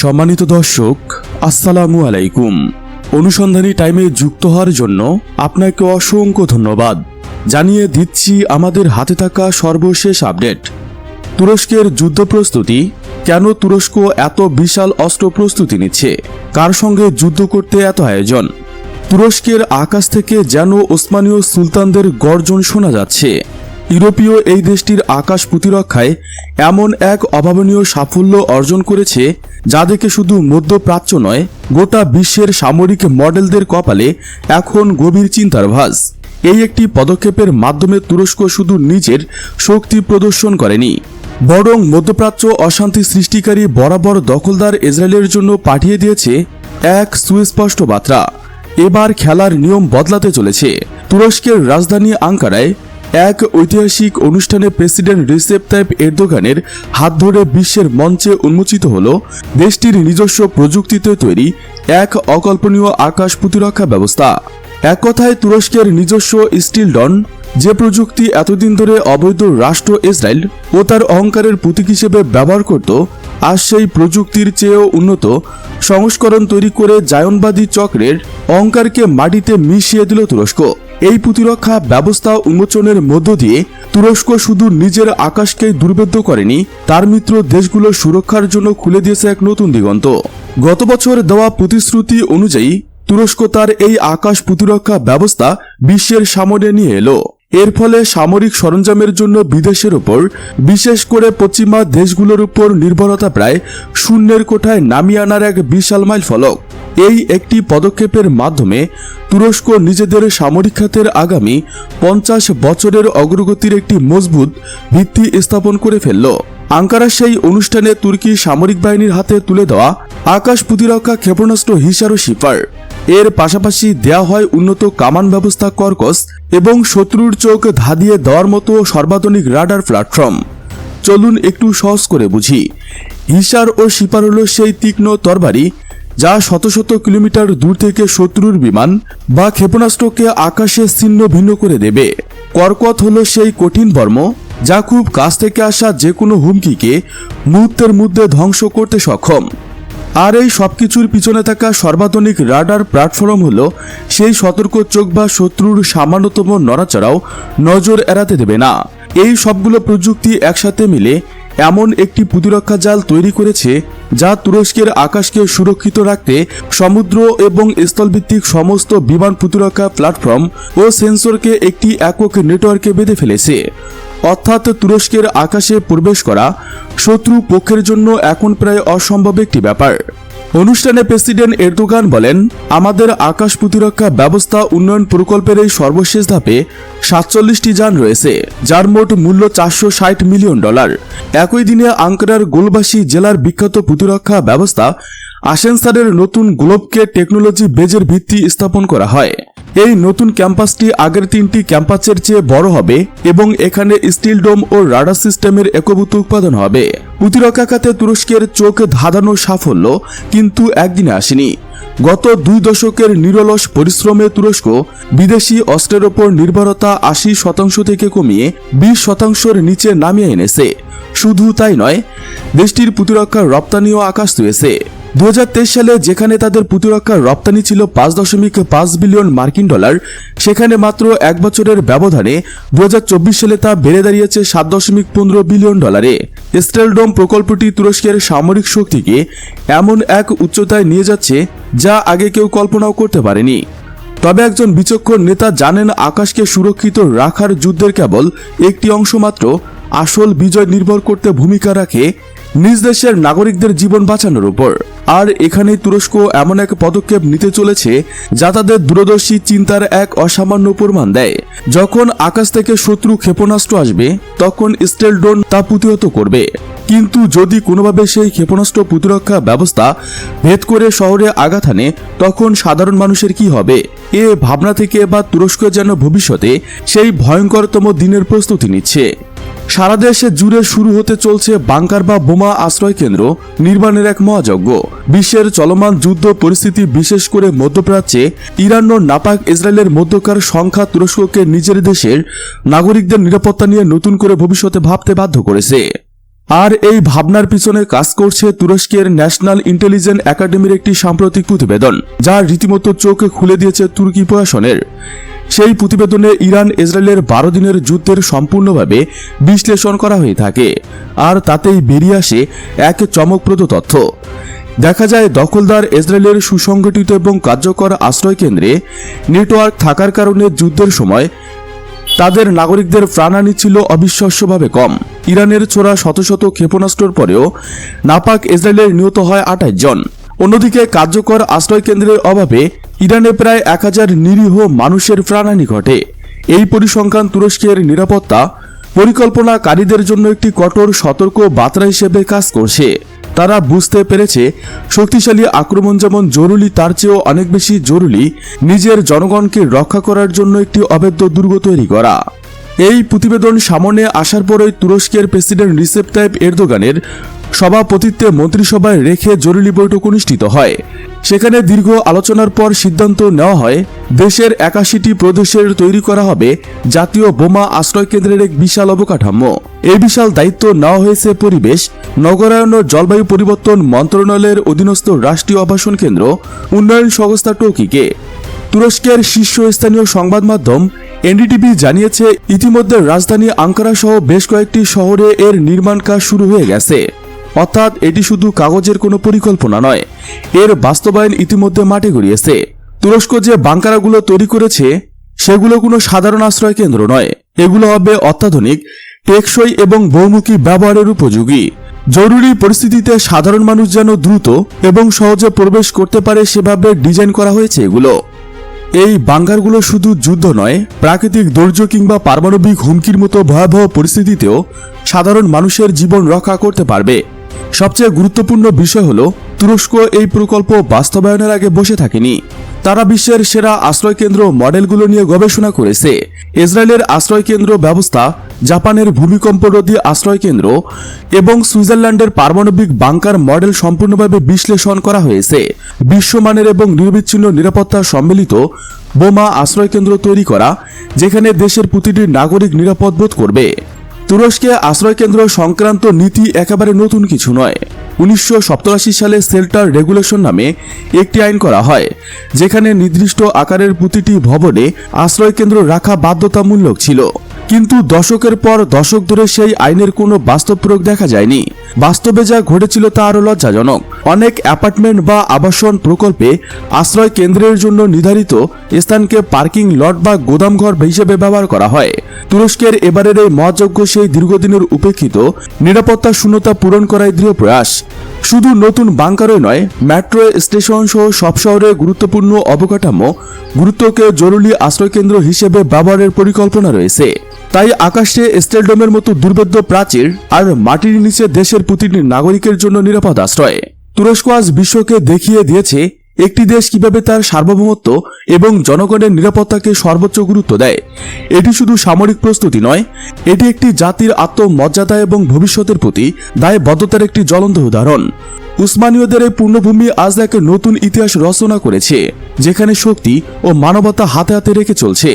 সম্মানিত দর্শক, আসসালামু আলাইকুম। অনুসন্ধানী টাইমে যুক্ত হওয়ার জন্য আপনাকে অসংখ্য ধন্যবাদ। জানিয়ে দিচ্ছি আমাদের হাতে থাকা সর্বশেষ আপডেট। তুরস্কের যুদ্ধ প্রস্তুতি, কেন তুরস্ক এত বিশাল অস্ত্র প্রস্তুতি নিচ্ছে? কার সঙ্গে যুদ্ধ করতে এত আয়োজন? তুরস্কের আকাশ থেকে যেন ওসমানীয় সুলতানদের গর্জন শোনা যাচ্ছে। ইউরোপীয় এই দেশটির আকাশ প্রতিরক্ষায় এমন এক অভাবনীয় সাফল্য অর্জন করেছে যা দেখে শুধু মধ্যপ্রাচ্য নয়, গোটা বিশ্বের সামরিক মডেলদের কপালে এখন গভীর চিন্তার ভাস এই একটি পদক্ষেপের মাধ্যমে তুরস্ক শুধু নিজের শক্তি প্রদর্শন করেনি, বরং মধ্যপ্রাচ্য অশান্তি সৃষ্টিকারী বরাবর দখলদার ইসরায়েলের জন্য পাঠিয়ে দিয়েছে এক সুস্পষ্ট বার্তা। এবার খেলার নিয়ম বদলাতে চলেছে। তুরস্কের রাজধানী আঙ্কারায় এক ঐতিহাসিক অনুষ্ঠানে প্রেসিডেন্ট রিসেপ তাইপ এরদোগানের হাত ধরে বিশ্বের মঞ্চে উন্মোচিত হল দেশটির নিজস্ব প্রযুক্তিতে তৈরি এক অকল্পনীয় আকাশ প্রতিরক্ষা ব্যবস্থা। এক কথায়, তুরস্কের নিজস্ব স্টিল ডন, যে প্রযুক্তি এতদিন ধরে অবৈধ রাষ্ট্র ইসরায়েল ও তার অহংকারের প্রতীক হিসেবে ব্যবহার করত, আজ সেই প্রযুক্তির চেয়েও উন্নত সংস্করণ তৈরি করে জায়নবাদী চক্রের অহংকারকে মাটিতে মিশিয়ে দিল তুরস্ক। এই প্রতিরক্ষা ব্যবস্থা উন্মোচনের মধ্য দিয়ে তুরস্ক শুধু নিজের আকাশকে দুর্বেদ্য করেনি, তার মিত্র দেশগুলোর সুরক্ষার জন্য খুলে দিয়েছে এক নতুন দিগন্ত। গত বছর দেওয়া প্রতিশ্রুতি অনুযায়ী তুরস্ক তার এই আকাশ প্রতিরক্ষা ব্যবস্থা বিশ্বের সামনে নিয়ে এলো। এর ফলে সামরিক সরঞ্জামের জন্য বিদেশের উপর, বিশেষ করে পশ্চিমা দেশগুলোর উপর নির্ভরতা প্রায় শূন্যের কোঠায় নামিয়ে আনার এক বিশাল মাইল ফলক এই একটি পদক্ষেপের মাধ্যমে তুরস্ক নিজেদের সামরিক খাতের আগামী পঞ্চাশ বছরের অগ্রগতির একটি মজবুত ভিত্তি স্থাপন করে ফেলল। আঙ্কারা সেই অনুষ্ঠানে তুর্কি সামরিক বাহিনীর হাতে তুলে দেওয়া আকাশ প্রতিরক্ষা ক্ষেপণাস্ত্র হিসারো শিফার এর পাশাপাশি দেয়া হয় উন্নত কামান ব্যবস্থা কর্কস এবং শত্রুর চোখ ধাঁধিয়ে দেওয়ার মতো সর্বাধুনিক রাডার প্ল্যাটফর্ম। চলুন একটু সহজ করে বুঝি। হিসার ও শিপার হল সেই তীক্ষ্ণ তরবারি যা শত শত কিলোমিটার দূর থেকে শত্রুর বিমান বা ক্ষেপণাস্ত্রকে আকাশে ছিন্ন ভিন্ন করে দেবে। কর্কত হল সেই কঠিন বর্ম যা খুব কাছ থেকে আসা যে কোনো হুমকিকে মুহূর্তের মধ্যে ধ্বংস করতে সক্ষম। আর এই সবকিছুর পিছনে থাকা সর্বাধুনিক রাডার প্ল্যাটফর্ম হলো সেই সতর্ক চোখ বা শত্রুর সামান্যতম নড়াচড়াও নজর এড়াতে দেবে না। এই সবগুলো প্রযুক্তি একসাথে মিলে এমন একটি প্রতিরক্ষা জাল তৈরি করেছে যা তুরস্কের আকাশকে সুরক্ষিত রাখতে সমুদ্র এবং স্থলভিত্তিক সমস্ত বিমান প্রতিরক্ষা প্ল্যাটফর্ম ও সেন্সরকে একটি একক নেটওয়ার্কে বেঁধে ফেলেছে। অর্থাৎ তুরস্কের আকাশে প্রবেশ করা শত্রু পক্ষের জন্য এখন প্রায় অসম্ভব একটি ব্যাপার। অনুষ্ঠানে প্রেসিডেন্ট এরদোগান বলেন, আমাদের আকাশ প্রতিরক্ষা ব্যবস্থা উন্নয়ন প্রকল্পের এই সর্বশেষ ধাপে সাতচল্লিশটি যান রয়েছে, যার মোট মূল্য চারশো ষাট মিলিয়ন ডলার। একই দিনে আঙ্কারার গোলবাসী জেলার বিখ্যাত প্রতিরক্ষা ব্যবস্থা আসেনসারের নতুন গ্লোবকে টেকনোলজি বেজের ভিত্তি স্থাপন করা হয়। এই নতুন ক্যাম্পাসটি আগের তিনটি ক্যাম্পাসের চেয়ে বড় হবে এবং এখানে স্টিল ডোম ও রাডার সিস্টেমের একভূত উৎপাদন হবে। প্রতিরক্ষা খাতে তুরস্কের চোখ ধাঁধানো সাফল্য কিন্তু একদিনে আসেনি। গত দুই দশকের নিরলস পরিশ্রমে তুরস্ক বিদেশি অস্ত্রের ওপর নির্ভরতা আশি শতাংশ থেকে কমিয়ে বিশ শতাংশের নিচে নামিয়ে এনেছে। শুধু তাই নয়, দেশটির প্রতিরক্ষার রপ্তানিও আকাশ ছুঁয়েছে দু সালে যেখানে তাদের প্রতিরক্ষার রপ্তানি ছিল পাঁচ দশমিক পাঁচ বিলিয়ন মার্কিন ডলার, সেখানে মাত্র এক বছরের ব্যবধানে দু হাজার চব্বিশ সালে তা বেড়ে দাঁড়িয়েছে সাত দশমিক পনেরো বিলিয়ন ডলারে। স্টেলডোম প্রকল্পটি তুরস্কের সামরিক শক্তিকে এমন এক উচ্চতায় নিয়ে যাচ্ছে যা আগে কেউ কল্পনাও করতে পারেনি। তবে একজন বিচক্ষণ নেতা জানেন আকাশকে সুরক্ষিত রাখার যুদ্ধের কেবল একটি অংশ মাত্র আসল বিজয় নির্ভর করতে ভূমিকা রাখে নিজ দেশের নাগরিকদের জীবন বাঁচানোর উপর। আর এখানে তুরস্ক এমন এক পদক্ষেপ নিতে চলেছে যা তাদের দূরদর্শী চিন্তার এক অসামান্য প্রমাণ দেয়। যখন আকাশ থেকে শত্রু ক্ষেপণাস্ত্র আসবে, তখন স্টেলডোন তা প্রতিহত করবে। কিন্তু যদি কোনোভাবে সেই ক্ষেপণাস্ত্র প্রতিরক্ষা ব্যবস্থা ভেদ করে শহরে আঘাত হানে, তখন সাধারণ মানুষের কি হবে? এ ভাবনা থেকে বা তুরস্ক যেন ভবিষ্যতে সেই ভয়ঙ্করতম দিনের প্রস্তুতি নিচ্ছে। সারা দেশে জুড়ে শুরু হতে চলছে বাংকার বা বোমা আশ্রয় কেন্দ্র নির্মাণের এক মহাযজ্ঞ। বিশ্বের চলমান যুদ্ধ পরিস্থিতি বিশেষ করে মধ্যপ্রাচ্যে, ইরান ও নাপাক ইসরায়েলের মধ্যকার সংখ্যা তুরস্ককে নিজের দেশের নাগরিকদের নিরাপত্তা নিয়ে নতুন করে ভবিষ্যতে ভাবতে বাধ্য করেছে। আর এই ভাবনার পিছনে কাজ করছে তুরস্কের ন্যাশনাল ইন্টেলিজেন্স একাডেমির একটি সাম্প্রতিক প্রতিবেদন, যা রীতিমতো চোখে খুলে দিয়েছে তুর্কি প্রশাসনের। সেই প্রতিবেদনে ইরান ইসরায়েলের বারো দিনের যুদ্ধের সম্পূর্ণভাবে বিশ্লেষণ করা হয়ে থাকে, আর তাতেই বেরিয়ে আসে এক চমকপ্রদ তথ্য। দেখা যায়, দখলদার ইসরায়েলের সুসংগঠিত এবং কার্যকর আশ্রয় কেন্দ্রে নেটওয়ার্ক থাকার কারণে যুদ্ধের সময় তাদের নাগরিকদের প্রাণহানি ছিল অবিশ্বাস্যভাবে কম। ইরানের ছোড়া শত শত ক্ষেপণাস্ত্রের পরেও নাপাক ইসরায়েলের নিহত হয় আঠাশ জন। অন্যদিকে কার্যকর আশ্রয় কেন্দ্রের অভাবে ইরানে প্রায় এক হাজার নিরীহ মানুষের প্রাণহানি ঘটে। এই পরিসংখ্যান তুরস্কের নিরাপত্তা পরিকল্পনাকারীদের জন্য একটি কঠোর, সতর্ক বার্তা হিসেবে কাজ করছে। তারা বুঝতে পেরেছে, শক্তিশালী আক্রমণ যেমন জরুরি, তার চেয়েও অনেক বেশি জরুরি নিজের জনগণকে রক্ষা করার জন্য একটি অবৈধ দুর্গ তৈরি করা। এই প্রতিবেদন সামনে আসার পরই তুরস্কের প্রেসিডেন্ট রিসেপ তাইপ এরদোগানের সভাপতিত্বে মন্ত্রিসভায় রেখে জরুরি বৈঠক অনুষ্ঠিত হয়। সেখানে দীর্ঘ আলোচনার পর সিদ্ধান্ত নেওয়া হয়, দেশের একাশিটি প্রদেশের তৈরি করা হবে জাতীয় বোমা আশ্রয় কেন্দ্রের এক বিশাল অবকাঠামো। এই বিশাল দায়িত্ব নেওয়া হয়েছে পরিবেশ, নগরায়ন ও জলবায়ু পরিবর্তন মন্ত্রণালয়ের অধীনস্থ রাষ্ট্রীয় আবাসন কেন্দ্র, উন্নয়ন সংস্থা টোকিকে। তুরস্কের শীর্ষস্থানীয় সংবাদ মাধ্যম এনডিটিভি জানিয়েছে, ইতিমধ্যে রাজধানী আঙ্কারা সহ বেশ কয়েকটি শহরে এর নির্মাণ কাজ শুরু হয়ে গেছে। অর্থাৎ এটি শুধু কাগজের কোনো পরিকল্পনা নয়, এর বাস্তবায়ন ইতিমধ্যে মাঠে গড়িয়েছে। তুরস্ক যে বাংকারাগুলো তৈরি করেছে, সেগুলো কোনো সাধারণ আশ্রয় কেন্দ্র নয়। এগুলো হবে অত্যাধুনিক, টেকসই এবং বহুমুখী ব্যবহারের উপযোগী। জরুরি পরিস্থিতিতে সাধারণ মানুষ যেন দ্রুত এবং সহজে প্রবেশ করতে পারে সেভাবে ডিজাইন করা হয়েছে এগুলো। এই বাঙ্গারগুলো শুধু যুদ্ধ নয়, প্রাকৃতিক দুর্যোগ কিংবা পারমাণবিক হুমকির মতো ভয়াবহ পরিস্থিতিতেও সাধারণ মানুষের জীবন রক্ষা করতে পারবে। সবচেয়ে গুরুত্বপূর্ণ বিষয় হলো, তুরস্ক এই প্রকল্প বাস্তবায়নের আগে বসে থাকেনি। তারা বিশ্বের সেরা আশ্রয়কেন্দ্র মডেলগুলো নিয়ে গবেষণা করেছে। ইসরায়েলের আশ্রয়কেন্দ্র ব্যবস্থা, জাপানের ভূমিকম্পরোধী আশ্রয়কেন্দ্র এবং সুইজারল্যান্ডের পারমাণবিক বাংকার মডেল সম্পূর্ণভাবে বিশ্লেষণ করা হয়েছে। বিশ্বমানের এবং নিরবিচ্ছিন্ন নিরাপত্তা সম্মিলিত বোমা আশ্রয়কেন্দ্র তৈরি করা, যেখানে দেশের প্রতিটি নাগরিক নিরাপদ বোধ করবে। তুরস্কে আশ্রয়কেন্দ্র সংক্রান্ত নীতি একেবারে নতুন কিছু নয়। উনিশশো সালে সেল্টার রেগুলেশন নামে একটি আইন করা হয়, যেখানে নির্দিষ্ট আকারের প্রতিটি ভবনে আশ্রয়কেন্দ্র রাখা বাধ্যতামূলক ছিল। কিন্তু দশকের পর দশক ধরে সেই আইনের কোনো বাস্তব প্রয়োগ দেখা যায়নি। বাস্তবে যা ঘটেছিল তা আরও লজ্জাজনক। অনেক অ্যাপার্টমেন্ট বা আবাসন প্রকল্পে আশ্রয় কেন্দ্রের জন্য নির্ধারিত স্থানকে পার্কিং লট বা গোদামঘর হিসেবে ব্যবহার করা হয়। তুরস্কের এবারের এই মহাযজ্ঞ সেই দীর্ঘদিনের উপেক্ষিত নিরাপত্তা শূন্যতা পূরণ করাই দৃঢ় প্রয়াস। শুধু নতুন বাংকারে নয়, মেট্রো স্টেশন সহ সব শহরে গুরুত্বপূর্ণ অবকাঠামো, গুরুত্বকে জরুরি আশ্রয়কেন্দ্র হিসেবে ব্যবহারের পরিকল্পনা রয়েছে। তাই আকাশে স্টেলডোমের মতো দুর্ভেদ্য প্রাচীর আর মাটির নিচে দেশের প্রতিটি নাগরিকের জন্য নিরাপদ আশ্রয়। তুরস্ক আজ বিশ্বকে দেখিয়ে দিয়েছে একটি দেশ কীভাবে তার সার্বভৌমত্ব এবং জনগণের নিরাপত্তাকে সর্বোচ্চ গুরুত্ব দেয়? এটি শুধু সামরিক প্রস্তুতি নয়, এটি একটি জাতির আত্মমর্যাদা এবং ভবিষ্যতের প্রতি দায়বদ্ধতার একটি জ্বলন্ত উদাহরণ। উসমানীয়দের এই পূর্ণভূমি আজ এক নতুন ইতিহাস রচনা করেছে, যেখানে শক্তি ও মানবতা হাতে হাতে রেখে চলছে।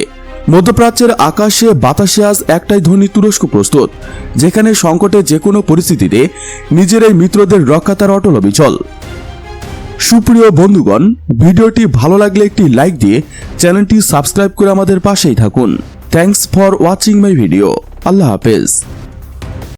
মধ্যপ্রাচ্যের আকাশে বাতাসে আজ একটাই ধ্বনি তুরস্ক প্রস্তুত, যেখানে সংকটে যে কোনো পরিস্থিতিতে নিজের এই মিত্রদের রক্ষা তার অটল অবিচল। সুপ্রিয় বন্ধুগণ, ভিডিওটি ভালো লাগলে একটি লাইক দিয়ে চ্যানেলটি সাবস্ক্রাইব করে আমাদের পাশেই থাকুন। Thanks for watching my video আল্লাহ হাফেজ।